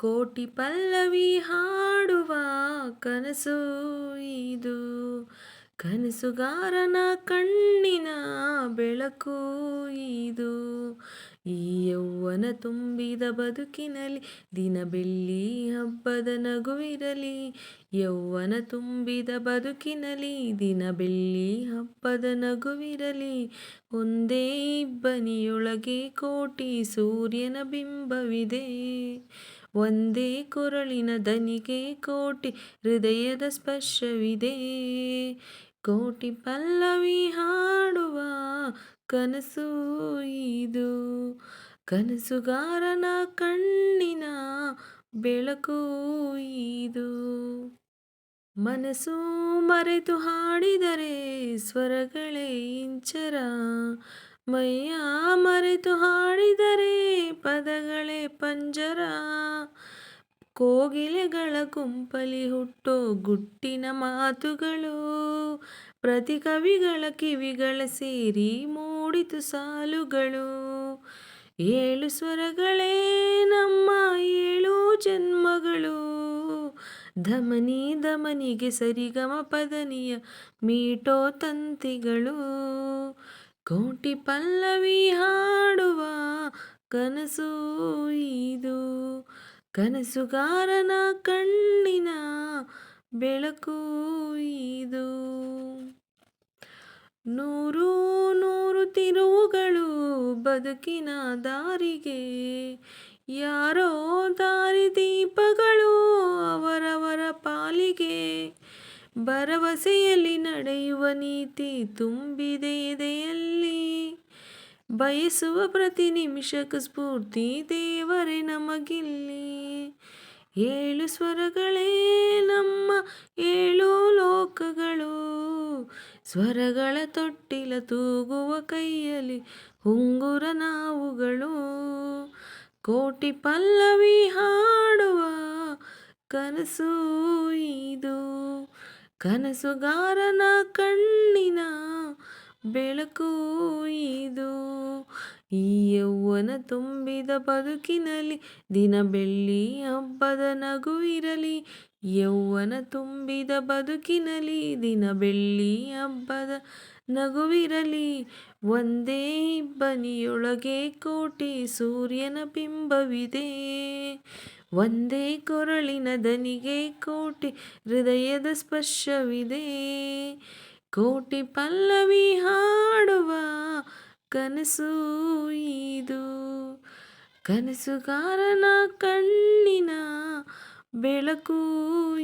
ಕೋಟಿ ಪಲ್ಲವಿ ಹಾಡುವ ಕನಸು ಇದು. ಕನಸುಗಾರನ ಕಣ್ಣಿನ ಬೆಳಕು ಇದು. ಈ ಯೌವನ ತುಂಬಿದ ಬದುಕಿನಲ್ಲಿ, ದಿನ ಬೆಳ್ಳಿ ಹಬ್ಬದ ನಗುವಿರಲಿ. ಯೌವನ ತುಂಬಿದ ಬದುಕಿನಲ್ಲಿ, ದಿನ ಬೆಳ್ಳಿ ಹಬ್ಬದ ನಗುವಿರಲಿ. ಒಂದೇ ಇಬ್ಬನಿಯೊಳಗೆ ಕೋಟಿ ಸೂರ್ಯನ ಬಿಂಬವಿದೆ. ಒಂದೇ ಕೊರಳಿನ ದನಿಗೆ ಕೋಟಿ ಹೃದಯದ ಸ್ಪರ್ಶವಿದೆ. ಕೋಟಿ ಪಲ್ಲವಿ ಹಾಡುವ ಕನಸು ಇದು. ಕನಸುಗಾರನ ಕಣ್ಣಿನ ಬೆಳಕು ಇದು. ಮನಸ್ಸು ಮರೆತು ಹಾಡಿದರೆ ಸ್ವರಗಳೇ ಇಂಚರ. ಮೈಯ ಮರೆತು ಹಾಡಿದರೆ ಪದಗಳೇ ಪಂಜರ. ಕೋಗಿಲೆಗಳ ಕುಂಪಲಿ ಹುಟ್ಟೋ ಗುಟ್ಟಿನ ಮಾತುಗಳು. ಪ್ರತಿ ಕವಿಗಳ ಕಿವಿಗಳ ಸೇರಿ ಮೂಡಿತು ಸಾಲುಗಳು. ಏಳು ಸ್ವರಗಳೇ ನಮ್ಮ ಏಳು ಜನ್ಮಗಳು. ಧಮನಿ ಧಮನಿಗೆ ಸರಿಗಮ ಪದನಿಯ ಮೀಟೋ ತಂತಿಗಳು. ಕೋಟಿ ಪಲ್ಲವಿ ಹಾಡುವ ಕನಸು ಇದು. ಕನಸುಗಾರನ ಕಣ್ಣಿನ ಬೆಳಕು ಇದು. ನೂರು ನೂರು ತಿರುವುಗಳು ಬದುಕಿನ ದಾರಿಗೆ, ಯಾರೋ ದಾರಿದೀಪಗಳು ಅವರವರ ಭರವಸೆಯಲ್ಲಿ ನಡೆಯುವ ನೀತಿ ತುಂಬಿದೆ ಎದೆಯಲ್ಲಿ. ಬಯಸುವ ಪ್ರತಿ ನಿಮಿಷಕ್ಕೂ ಸ್ಫೂರ್ತಿ ದೇವರೇ ನಮಗಿಲ್ಲಿ. ಏಳು ಸ್ವರಗಳೇ ನಮ್ಮ ಏಳು ಲೋಕಗಳು. ಸ್ವರಗಳ ತೊಟ್ಟಿಲ ತೂಗುವ ಕೈಯಲ್ಲಿ ಉಂಗುರ ನಾವುಗಳು. ಕೋಟಿ ಪಲ್ಲವಿ ಹಾಡುವ ಕನಸು ಇದು. ಕನಸುಗಾರನ ಕಣ್ಣಿನ ಬೆಳಕು ಇದು. ಈ ಯೌವನ ತುಂಬಿದ ಬದುಕಿನಲ್ಲಿ ದಿನ ಬೆಳ್ಳಿ ಹಬ್ಬದ ನಗುವಿರಲಿ ಯೌವನ ತುಂಬಿದ ಬದುಕಿನಲ್ಲಿ ದಿನ ಬೆಳ್ಳಿ ಹಬ್ಬದ ನಗುವಿರಲಿ ಒಂದೇ ಇಬ್ಬನಿಯೊಳಗೆ ಕೋಟಿ ಸೂರ್ಯನ ಬಿಂಬವಿದೆ. ಒಂದೇ ಕೊರಳಿನ ದನಿಗೆ ಕೋಟಿ ಹೃದಯದ ಸ್ಪರ್ಶವಿದೆ. ಕೋಟಿ ಪಲ್ಲವಿ ಹಾಡುವ ಕನಸು ಇದು. ಕನಸುಗಾರನ ಕಣ್ಣಿನ ಬೆಳಕು